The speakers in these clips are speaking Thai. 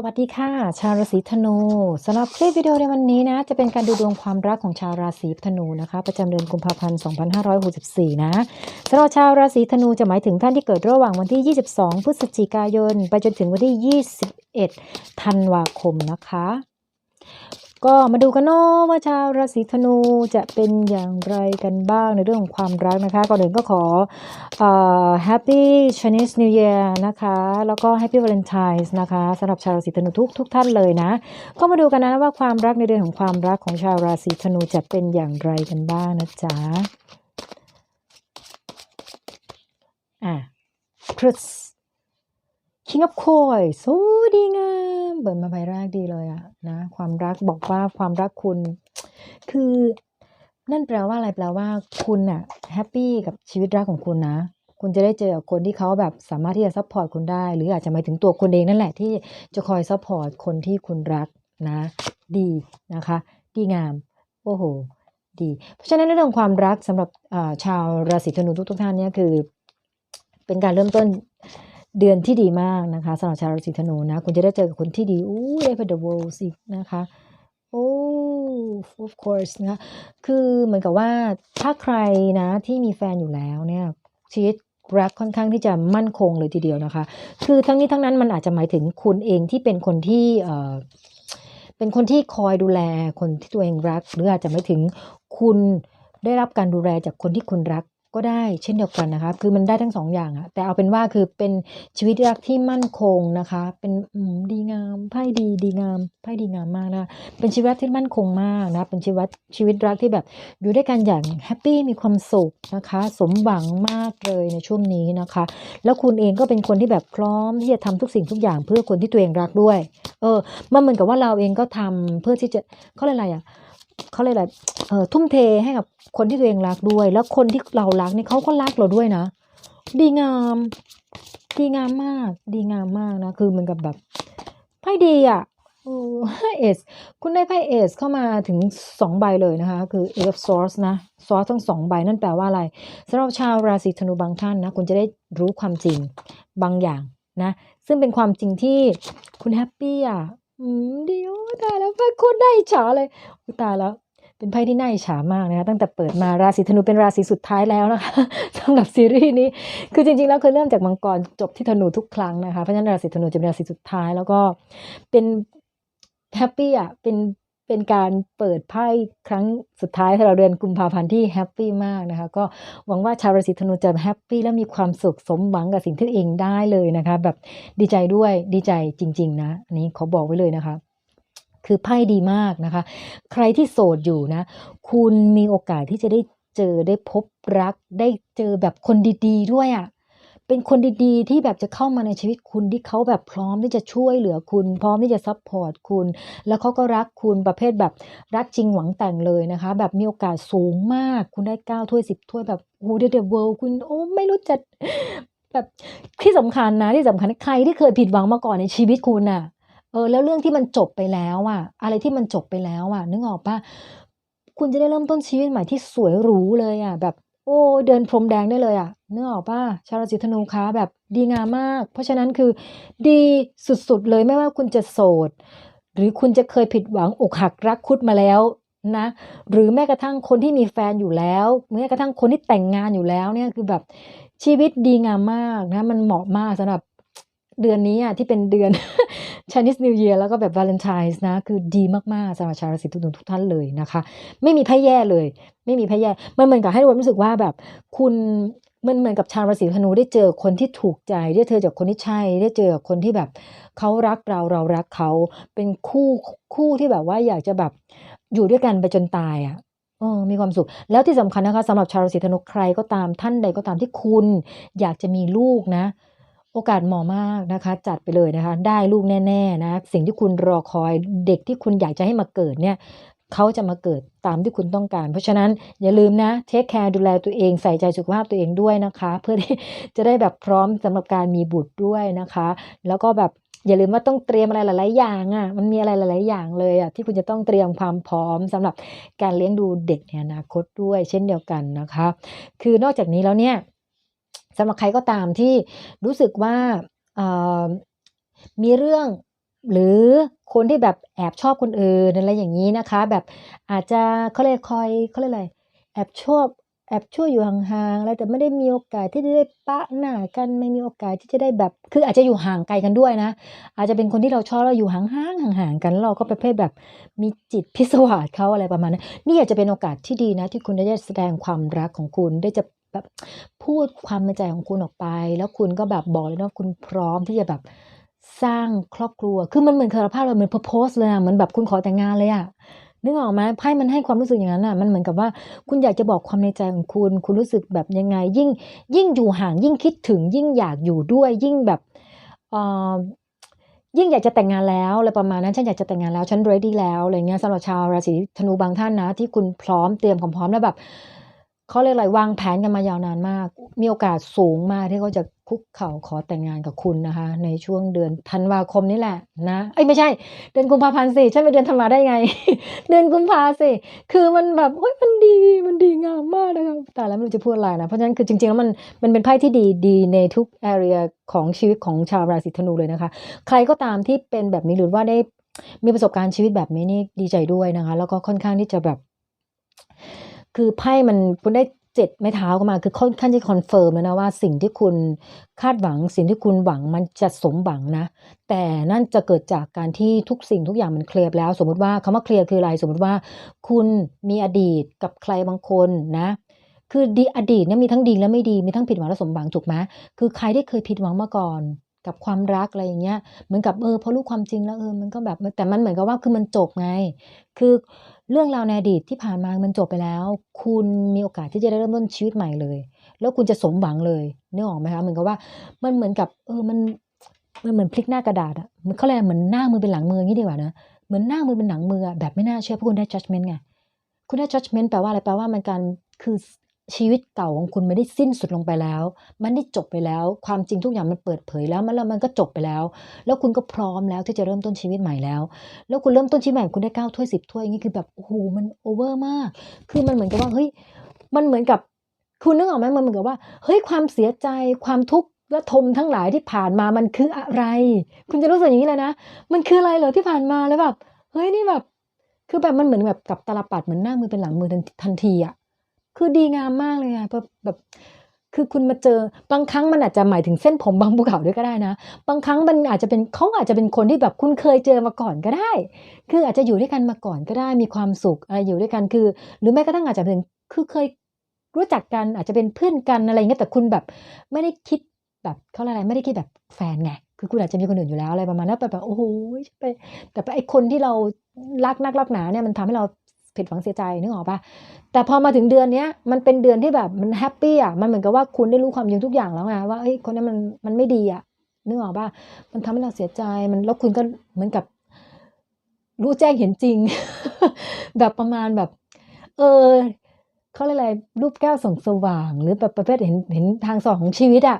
สวัสดีค่ะ ชาวราศีธนูสำหรับคลิปวิดีโอในวันนี้นะ จะเป็นการดูดวงความรักของชาวราศีธนูนะคะ ประจำเดือนกุมภาพันธ์2564 นะสำหรับชาวราศีธนูจะหมายถึงท่านที่เกิดระหว่างวันที่ 22 พฤศจิกายน ไปจนถึงวันที่ 21 ธันวาคมนะคะ ก็มาดูกันเนาะว่าชาวราศีธนูจะเป็นอย่างไรกันบ้างในเรื่องของความรักนะคะ ก่อนอื่นก็ขออ Happy Chinese New Year นะคะ แล้วก็ Happy Valentine's นะคะสำหรับชาวราศีธนูทุกทุกท่านเลยนะ ก็มาดูกันนะว่าความรักในเดือนของความรักของชาวราศีธนูจะเป็นอย่างไรกันบ้างนะจ๊ะอะคริส King of Coins โอ้ดีงามเปิดมาใบแรกดีเลยอะนะ ความรักบอกว่าความรักคุณ คือนั่นแปลว่าอะไรแปลว่าคุณน่ะแฮปปี้กับชีวิตรักของคุณนะ คุณจะได้เจอคนที่เขาแบบสามารถที่จะซัพพอร์ตคุณได้ หรืออาจจะหมายถึงตัวคุณเองนั่นแหละที่จะคอยซัพพอร์ตคนที่คุณรักนะ ดีนะคะ ดีงาม โอ้โห ดี เพราะฉะนั้นเรื่องความรักสำหรับชาวราศีธนูทุกๆท่านเนี่ยคือ เป็นการเริ่มต้น เดือนที่ดีมากนะคะสำหรับชาวราศีธนูนะคุณจะได้เจอกับคนที่ดีอู้ได้ไป The World สินะคะโอ้ of course นะคะคือเหมือนกับว่าถ้าใครนะที่มีแฟนอยู่แล้วเนี่ยชีวิตรักค่อนข้างที่จะมั่นคงเลยทีเดียวนะคะ คือทั้งนี้ทั้งนั้นมันอาจจะหมายถึงคุณเองที่เป็นคนที่เอ่อเป็นคนที่คอยดูแลคนที่ตัวเองรัก หรืออาจจะหมายถึงคุณได้รับการดูแลจากคนที่คุณรัก ก็ได้เช่นเดียวกันนะคะ คือมันได้ทั้งสองอย่างอะแต่เอาเป็นว่าคือเป็นชีวิตรักที่มั่นคงนะคะ เป็นดีงามไพ่ดีดีงามไพ่ดีงามมากนะเป็นชีวิตที่มั่นคงมากนะเป็นชีวิตชีวิตรักที่แบบอยู่ด้วยกันอย่างแฮปปี้มีความสุขนะคะ สมหวังมากเลยในช่วงนี้นะคะ แล้วคุณเองก็เป็นคนที่แบบพร้อมที่จะทำทุกสิ่งทุกอย่างเพื่อคนที่ตัวเองรักด้วย เออมันเหมือนกับว่าเราเองก็ทำเพื่อที่จะเขาเรียกอะไรอะ เขาเรียกอะไรเออทุ่มเทให้กับคนที่ตัวเองรักด้วย แล้วคนที่เรารักนี่เขาก็รักเราด้วยนะ ดีงาม ดีงามมาก ดีงามมากนะ คือเหมือนกับแบบไพ่ดีอะเอสคุณได้ไพ่เอสเข้ามาถึงสองใบเลยนะคะ คือ Eight of Swords นะ Swords ทั้งสองใบนั่นแปลว่าอะไรสำหรับชาวราศีธนูบางท่านนะ คุณจะได้รู้ความจริงบางอย่างนะ ซึ่งเป็นความจริงที่คุณแฮปปี้อะ อืมเดียวตายแล้วไพ่โคตรน่าอิจฉาเลยตายแล้ว เป็นไพ่ที่น่าอิจฉามากนะคะตั้งแต่เปิดมาราศีธนูเป็นราศีสุดท้ายแล้วนะคะสำหรับซีรีส์นี้คือจริงๆแล้วเคยเริ่มจากมังกรจบที่ธนูทุกครั้งนะคะเพราะฉะนั้นราศีธนูจะเป็นราศีสุดท้าย แล้วก็เป็นแฮปปี้อะเป็นเป็นการเปิดไพ่ครั้งสุดท้ายสำหรับเดือนกุมภาพันธ์ที่แฮปปี้มากนะคะ ก็หวังว่าชาวราศีธนูจะแฮปปี้และมีความสุขสมหวังกับสิ่งที่เองได้เลยนะคะ แบบดีใจด้วยดีใจจริง ๆ นะ อันนี้ขอบอกไว้เลยนะคะ คือไพ่ดีมากนะคะ ใครที่โสดอยู่นะ คุณมีโอกาสที่จะได้เจอได้พบรัก ได้เจอแบบคนดี ๆ ด้วยอะ่ะเป็นคนดีๆ ที่แบบจะเข้ามาในชีวิตคุณที่เขาแบบพร้อมที่จะช่วยเหลือคุณ พร้อมที่จะซัพพอร์ตคุณ แล้วเขาก็รักคุณประเภทแบบรักจริงหวังแต่งเลยนะคะ แบบมีโอกาสสูงมาก คุณได้เก้าถ้วยสิบถ้วยแบบโอ้เดอะเวิลด์คุณโอ้ไม่รู้จะแบบที่สำคัญนะที่สำคัญใครที่เคยผิดหวังมาก่อนในชีวิตคุณน่ะ เออแล้วเรื่องที่มันจบไปแล้วอะอะไรที่มันจบไปแล้วอะนึกออกปะคุณจะได้เริ่มต้นชีวิตใหม่ที่สวยหรูเลยอะแบบ โอ้เดินพรมแดงได้เลยอะนึกออกปะชาวราศีธนูคะแบบดีงามมาก เพราะฉะนั้นคือดีสุดๆเลยไม่ว่าคุณจะโสด หรือคุณจะเคยผิดหวังอกหักรักคุดมาแล้วนะหรือแม้กระทั่งคนที่มีแฟนอยู่แล้วแม้กระทั่งคนที่แต่งงานอยู่แล้วเนี่ยคือแบบชีวิตดีงามมากนะมันเหมาะมากสำหรับ เดือนนี้อะที่เป็นเดือน Chinese New Year แล้วก็แบบ Valentine's นะ คือดีมาก ๆสำหรับชาวราศีตุลทุกท่านเลยนะคะ ไม่มีไพ่แย่เลย ไม่มีไพ่แย่มันเหมือนกับให้รารู้สึกว่าแบบคุณมันเหมือนกับชาวราศีธนูได้เจอคนที่ถูกใจ ได้เจอจากคนที่ใช่ ได้เจอคนที่แบบเขารักเราเรารักเขาเป็นคู่คู่ที่แบบว่าอยากจะแบบอยู่ด้วยกันไปจนตายอะออมีความสุข แล้วที่สำคัญนะคะสำหรับชาวราศีธนูใครก็ตามท่านใดก็ตามที่คุณ อยากจะมีลูกนะ โอกาสเหมาะมากนะคะ จัดไปเลยนะคะ ได้ลูกแน่ๆนะสิ่งที่คุณรอคอยเด็กที่คุณอยากจะให้มาเกิดเนี่ยเขาจะมาเกิดตามที่คุณต้องการ เพราะฉะนั้นอย่าลืมนะเทคแคร์ดูแลตัวเองใส่ใจสุขภาพตัวเองด้วยนะคะ เพื่อที่จะได้แบบพร้อมสำหรับการมีบุตรด้วยนะคะ แล้วก็แบบอย่าลืมว่าต้องเตรียมอะไรหลาย ๆ อย่างอะ่ะมันมีอะไรหลาย ๆ อย่างเลยอะ่ะที่คุณจะต้องเตรียมความพร้อมสำหรับการเลี้ยงดูเด็กในอนาคตด้วย เช่นเดียวกันนะคะ คือนอกจากนี้แล้วเนี่ย สำหรับใครก็ตามที่รู้สึกว่ามีเรื่องหรือคนที่แบบแอบชอบคนอื่นอะไรอย่างงี้นะคะ แบบอาจจะเขาเรียกคอยเขาเรียกอะไรแอบชอบแอบช่วยอยู่ห่างๆอะไรแต่ไม่ได้มีโอกาสที่จะได้ปะหน้ากันไม่มีโอกาสที่จะได้แบบ คืออาจจะอยู่ห่างไกลกันด้วยนะ อาจจะเป็นคนที่เราชอบแล้วอยู่ห่างๆห่างๆกันเราก็ประเภทแบบมีจิตพิศวาสเขาอะไรประมาณนั้นนี่อาจจะเป็นโอกาสที่ดีนะ ที่คุณได้แสดงความรักของคุณได้จะ แบบพูดความในใจของคุณออกไป แล้วคุณก็แบบบอกเลยว่าคุณพร้อมที่จะแบบสร้างครอบครัว คือมันเหมือนคารภาพเราเหมือน propose เลยอะเหมือนแบบคุณขอแต่งงานเลยอะนึกออกไหมไพ่มันให้ความรู้สึกอย่างนั้นอะ มันเหมือนกับว่า คุณอยากจะบอกความในใจของคุณ คุณรู้สึกแบบยังไง ยิ่ง ยิ่งอยู่ห่าง ยิ่งคิดถึง ยิ่งอยากอยู่ด้วย ยิ่งแบบเอ่อยิ่งอยากจะแต่งงานแล้วอะไรประมาณนั้น ฉันอยากจะแต่งงานแล้ว ฉัน ready แล้วอะไรเงี้ยสำหรับชาวราศีธนูบางท่านนะ ที่คุณพร้อมเตรียมความพร้อมแล้วแบบ เขาเรียกอะไรวางแผนกันมายาวนานมาก มีโอกาสสูงมากที่เขาจะคุกเข่าขอแต่งงานกับคุณนะคะ ในช่วงเดือนธันวาคมนี่แหละนะเอ้ยไม่ใช่ เดือนกุมภาพันธ์สิฉันไปเดือนธันวาได้ไง เดือนกุมภาสิคือมันแบบโอ๊ยมันดีมันดีงามมากเลยครับแต่แล้วไม่รู้จะพูดอะไรนะ เพราะฉะนั้นคือจริงๆแล้วมันมันเป็นไพ่ที่ดีดีในทุก area ของชีวิตของชาวราศีธนูเลยนะคะ ใครก็ตามที่เป็นแบบนี้หรือว่าได้มีประสบการณ์ชีวิตแบบนี้นี่ดีใจด้วยนะคะ แล้วก็ค่อนข้างที่จะแบบ คือไพ่มันคุณได้เจ็ดไม้เท้าเข้ามา คือค่อนข้างที่คอนเฟิร์มแล้วนะว่าสิ่งที่คุณคาดหวัง สิ่งที่คุณหวังมันจะสมหวังนะ แต่นั่นจะเกิดจากการที่ทุกสิ่งทุกอย่างมันเคลียร์แล้ว สมมติว่าคำว่าเคลียร์คืออะไร สมมติว่า คุณมีอดีตกับใครบางคนนะคือดีอดีตเนี่ยมีทั้งดีและไม่ดีมีทั้งผิดหวังและสมหวังถูกไหมคือใครที่เคยผิดหวังมาก่อนกับความรักอะไรอย่างเงี้ยเหมือนกับเออพอรู้ความจริงแล้วเออมันก็แบบแต่มันเหมือนกับว่าคือมันจบไง คือ เรื่องราวในอดีตที่ผ่านมามันจบไปแล้ว คุณมีโอกาสที่จะได้เริ่มต้นชีวิตใหม่เลย แล้วคุณจะสมหวังเลยนึกออกไหมคะเหมือนกับว่ามันเหมือนกับเออมันมันเหมือนพลิกหน้ากระดาษอะมันเขาเรียกเหมือนหน้ามือเป็นหลังมืออย่างนี้ดีกว่านะเหมือนหน้ามือเป็นหลังมืออะแบบไม่น่าเชื่อเพราะคุณได้ judgment ไงคุณได้ judgment แปลว่าอะไรแปลว่ามันการคือ ชีวิตเก่าของคุณไม่ได้สิ้นสุดลงไปแล้ว มันได้จบไปแล้ว ความจริงทุกอย่างมันเปิดเผยแล้ว มันแล้วมันก็จบไปแล้ว แล้วคุณก็พร้อมแล้วที่จะเริ่มต้นชีวิตใหม่แล้ว แล้วคุณเริ่มต้นชีวิตใหม่คุณได้เก้าถ้วยสิบถ้วยอย่างนี้คือแบบโอ้โหมันโอเวอร์มาก คือมันเหมือนกับว่าเฮ้ยมันเหมือนกับคุณนึกออกไหมมันเหมือนกับว่าเฮ้ยความเสียใจความทุกข์และทมทั้งหลายที่ผ่านมามันคืออะไร คุณจะรู้สึกอย่างนี้เลยนะมันคืออะไรเหรอที่ผ่านมาแล้วแบบเฮ้ยนี่แบบ คือแบบมันเหมือนแบบกับตลปัดเหมือนหน้ามือเป็นหลังมือทันทีอะ คือดีงามมากเลยอะแบบแบบคือคุณมาเจอบางครั้งมันอาจจะหมายถึงเส้นผมบางภูเขาด้วยก็ได้นะ บางครั้งมันอาจจะเป็นเขาอาจจะเป็นคนที่แบบคุณเคยเจอมาก่อนก็ได้ คืออาจจะอยู่ด้วยกันมาก่อนก็ได้มีความสุขอะไรอยู่ด้วยกันคือ หรือแม้กระทั่งอาจจะเป็นคือเคยรู้จักกันอาจจะเป็นเพื่อนกันอะไรอย่างเงี้ยแต่คุณแบบไม่ได้คิดแบบเขาอะไรไม่ได้คิดแบบแฟนไงคือคุณอาจจะมีคนอื่นอยู่แล้วอะไรประมาณนั้นแบบแบบโอ้โหไปแต่ไอคนที่เรารักนักรักหนาเนี่ยมันทำให้เรา ผิดหวังเสียใจนึกออกปะแต่พอมาถึงเดือนเนี้ยมันเป็นเดือนที่แบบมันแฮปปี้อะมันเหมือนกับว่าคุณได้รู้ความจริงทุกอย่างแล้วไงว่าเอ้ยคนนั้นมันมันไม่ดีอะนึกออกปะมันทำให้เราเสียใจมันแล้วคุณก็เหมือนกับ รู้แจ้งเห็นจริง แบบประมาณแบบ เออเขาเรียกอะไรรูปแก้วส่องสว่าง หรือแบบประเภทเห็นเห็นทางสว่างของชีวิตอะ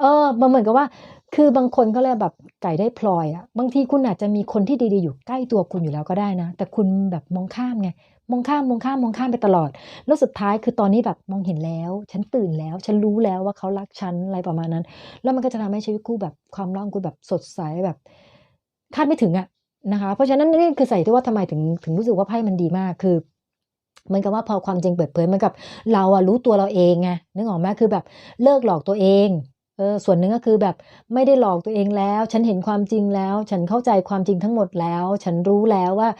เออมันเหมือนกับว่า คือบางคนเขาเรียแบบไก่ได้พลอยอะบางทีคุณอาจจะมีคนที่ดีๆอยู่ใกล้ตัวคุณอยู่แล้วก็ได้นะ แต่คุณแบบมองข้ามไงมองข้ามมองข้ามมองข้ามไปตลอด แล้วสุดท้ายคือตอนนี้แบบมองเห็นแล้ว ฉันตื่นแล้ว ฉันรู้แล้วว่าเขารักฉันอะไรประมาณนั้น แล้วมันก็จะทำให้ชีวิตคู่แบบความรักของคุณแบบสดใสแบบคาดไม่ถึงอะนะคะ เพราะฉะนั้นนี่คือใส่ที่ว่าทำไมถึงถึงรู้สึกว่าไพ่มันดีมากคือเหมือนกับว่าพอความจริงเปิดเผยเหมือนกับเราอะรู้ตัวเราเองไงนึกออกไหมคือแบบเลิกหลอกตัวเอง เออส่วนหนึ่งก็คือแบบไม่ได้หลอกตัวเองแล้ว ฉันเห็นความจริงแล้ว ฉันเข้าใจความจริงทั้งหมดแล้ว ฉันรู้แล้วว่า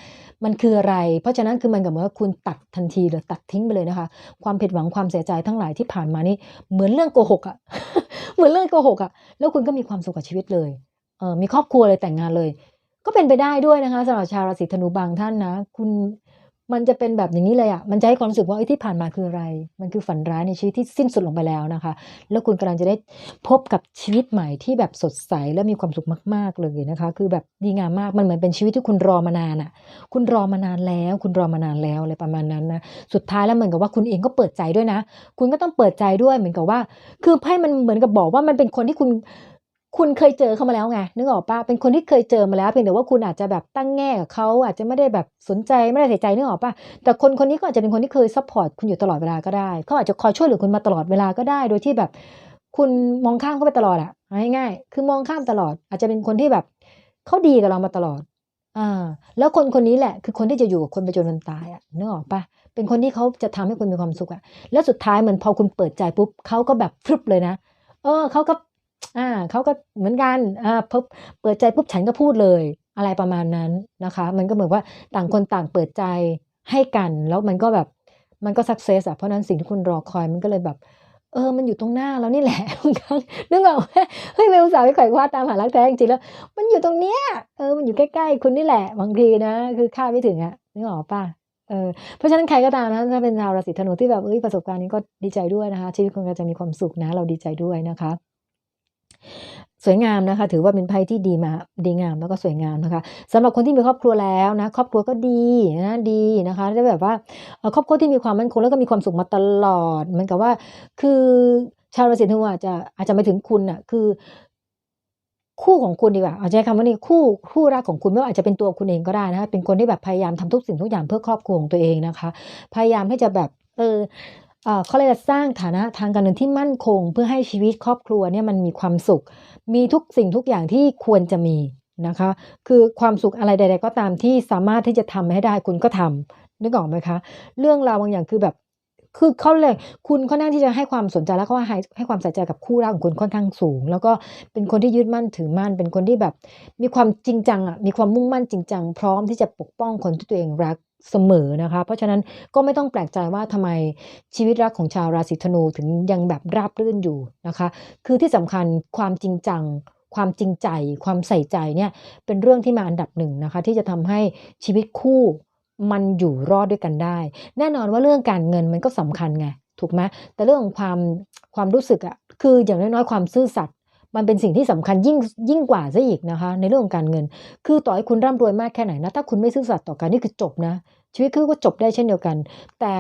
มันคืออะไร เพราะฉะนั้นคือมันกับว่าคุณตัดทันทีเลยตัดทิ้งไปเลยนะคะ ความผิดหวังความเสียใจทั้งหลายที่ผ่านมานี่เหมือนเรื่องโกหกอะเหมือนเรื่องโกหกอะแล้วคุณก็มีความสุขกับชีวิตเลยเออมีครอบครัวเลยแต่งงานเลย ก็เป็นไปได้ด้วยนะคะสำหรับชาวราศีธนูบางท่านนะ คุณ มันจะเป็นแบบอย่างนี้เลยอะมันจะให้ความรู้สึกว่าไอ้ที่ผ่านมาคืออะไร มันคือฝันร้ายในชีวิตที่สิ้นสุดลงไปแล้วนะคะ แล้วคุณกำลังจะได้พบกับชีวิตใหม่ที่แบบสดใสและมีความสุขมาก ๆเลยนะคะ คือแบบดีงามมาก มันเหมือนเป็นชีวิตที่คุณรอมานานอะ คุณรอมานานแล้ว คุณรอมานานแล้วอะไรประมาณนั้นนะ สุดท้ายแล้วเหมือนกับว่าคุณเองก็เปิดใจด้วยนะ คุณก็ต้องเปิดใจด้วยเหมือนกับว่า คือไพ่มันเหมือนกับบอกว่ามันเป็นคนที่คุณ คุณเคยเจอเขามาแล้วไงนึกออกปะเป็นคนที่เคยเจอมาแล้วเพียงแต่ว่าคุณอาจจะแบบตั้งแง่กับเขาอาจจะไม่ได้แบบสนใจไม่ได้ใส่ใจนึกออกปะแต่คนคนนี้ก็อาจจะเป็นคนที่เคยซัพพอร์ตคุณอยู่ตลอดเวลาก็ได้เขาอาจจะคอยช่วยเหลือคุณมาตลอดเวลาก็ได้ โดยที่แบบ คุณมองข้ามเขาไปตลอดอะเอาง่ายๆคือมองข้ามตลอด อาจจะเป็นคนที่แบบเขาดีกับเรามาตลอดอ่าแล้วคนคนนี้แหละคือคนที่จะอยู่กับคุณไปจนวันตายอะนึกออกปล่า?เป็นคนที่เขาจะทำให้คุณมีความสุขอะแล้วสุดท้ายเหมือนพอคุณเปิดใจปุ๊บเขาก็แบบพรึบเลยนะเออเขาก็ อาเขาก็เหมือนกันอ่าพบเปิดใจปุ๊บฉันก็พูดเลย อะไรประมาณนั้นนะคะ มันก็เหมือนว่าต่างคนต่างเปิดใจให้กันแล้วมันก็แบบมันก็ซักเซสอะเพราะนั้นสิ่งที่คุณรอคอยมันก็เลยแบบ เออ มันอยู่ตรงหน้าเรานี่แหละบางครั้งนึกออกไหม?เฮ้ยเราอุตส่าห์ไปไขว่คว้าตามหารักแท้จริงๆแล้ว มันอยู่ตรงเนี้ยเออมันอยู่ใกล้ๆคุณนี่แหละบางทีนะ คือคาดไม่ถึงอะนึกออกเปล่า?เออเพราะฉะนั้นใครก็ตามนะถ้าเป็นชาวราศีธนูที่แบบเฮ้ยประสบการณ์นี้ก็ดีใจด้วยนะคะชีวิตคุณก็จะมีความสุขนะ เราดีใจด้วยนะคะ สวยงามนะคะ ถือว่าเป็นไพ่ที่ดีมาดีงามแล้วก็สวยงามนะคะสำหรับคนที่มีครอบครัวแล้วนะครอบครัวก็ดีนะดีนะคะแล้แบบว่าครอบครัวที่มีความมั่นคงแล้วก็มีความสุขมาตลอดเหมือนกับว่า คือชาวราศีธนูอาจจะอาจจะหมาถึงคุณน่ะคือคู่ของคุณดีกว่าเอาใช้คำว่านี่คู่คู่รักของคุณไม่ว่าอาจจะเป็นตัวคุณเองก็ได้นะคะเป็นคนที่แบบพยายามทำทุกสิ่งทุกอย่างเพื่อครอบครัวของตัวเองนะคะ พยายามที่จะแบบเออ เขาเรียกอะสร้างฐานะทางการเงินที่มั่นคง เพื่อให้ชีวิตครอบครัวเนี่ยมันมีความสุข มีทุกสิ่งทุกอย่างที่ควรจะมีนะคะ คือความสุขอะไรใด ๆ ก็ตามที่สามารถที่จะทำให้ได้คุณก็ทำนึกออกไหมคะ?เรื่องราวบางอย่างคือแบบคือเขาเลยคุณค่อนข้างที่จะให้ความสนใจแล้วก็ให้ให้ความใส่ใจกับคู่รักของคุณค่อนข้างสูง แล้วก็เป็นคนที่ยึดมั่นถือมั่น เป็นคนที่แบบ มีความจริงจังอะมีความมุ่งมั่นจริงจังพร้อมที่จะปกป้องคนที่ตัวเองรัก เสมอนะคะ เพราะฉะนั้นก็ไม่ต้องแปลกใจว่าทำไมชีวิตรักของชาวราศีธนูถึงยังแบบราบรื่นอยู่นะคะ คือที่สำคัญความจริงจัง ความจริงใจ ความใส่ใจเนี่ยเป็นเรื่องที่มาอันดับ1นะคะ ที่จะทำให้ชีวิตคู่มันอยู่รอดด้วยกันได้ แน่นอนว่าเรื่องการเงินมันก็สำคัญไงถูกไหม?แต่เรื่องของความความรู้สึกอะคืออย่างน้อยๆความซื่อสัตย์ มันเป็นสิ่งที่สำคัญยิ่งยิ่งกว่าเสียอีกนะคะ ในเรื่องของการเงิน คือต่อให้คุณร่ำรวยมากแค่ไหนนะ ถ้าคุณไม่ซื่อสัตย์ต่อกันนี่คือจบนะ ชีวิตคู่ก็จบได้เช่นเดียวกัน แต่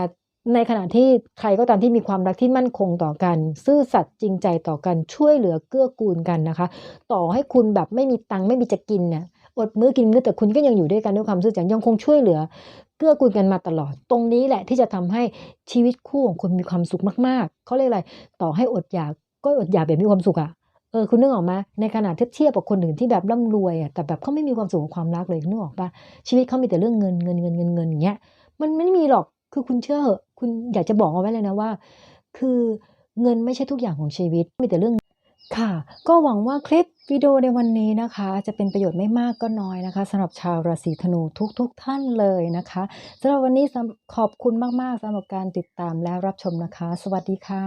ในขณะที่ใครก็ตามที่มีความรักที่มั่นคงต่อกัน ซื่อสัตย์จริงใจต่อกันช่วยเหลือเกื้อกูลกันนะคะ ต่อให้คุณแบบไม่มีตังค์ไม่มีจะกินน่ะอดมื้อกินมื้อแต่คุณก็ยังอยู่ด้วยกันด้วยความซื่อสัตย์ยังคงช่วยเหลือ เกื้อกูลกันมาตลอด ตรงนี้แหละที่จะทำให้ชีวิตคู่ของคุณมีความสุขมากๆเขาเรียกอะไร ต่อให้อดอยากก็อดอยากแบบมีความสุขอะ ออคุณนึกออกไหม?ในขณะที่เทียบกับคนอื่นที่แบบร่ำรวยอะแต่แบบเขาไม่มีความสุขกับความรักเลยนึกออกปล่า?ชีวิตเขามีแต่เรื่องเงินๆๆๆๆอย่างเงี้ยมันไม่มีหรอกคือคุณเชื่อเหอะคุณอยากจะบอกเอาไว้เลยนะว่า คือเงินไม่ใช่ทุกอย่างของชีวิตมีแต่เรื่องค่ะ ก็หวังว่าคลิปวิดีโอในวันนี้นะคะ จะเป็นประโยชน์ไม่มากก็น้อยนะคะสำหรับชาวราศีธนูทุกๆท่านเลยนะคะสำหรับวันนี้ขอบคุณมากๆสำหรับการติดตามและรับชมนะคะ สวัสดีค่ะ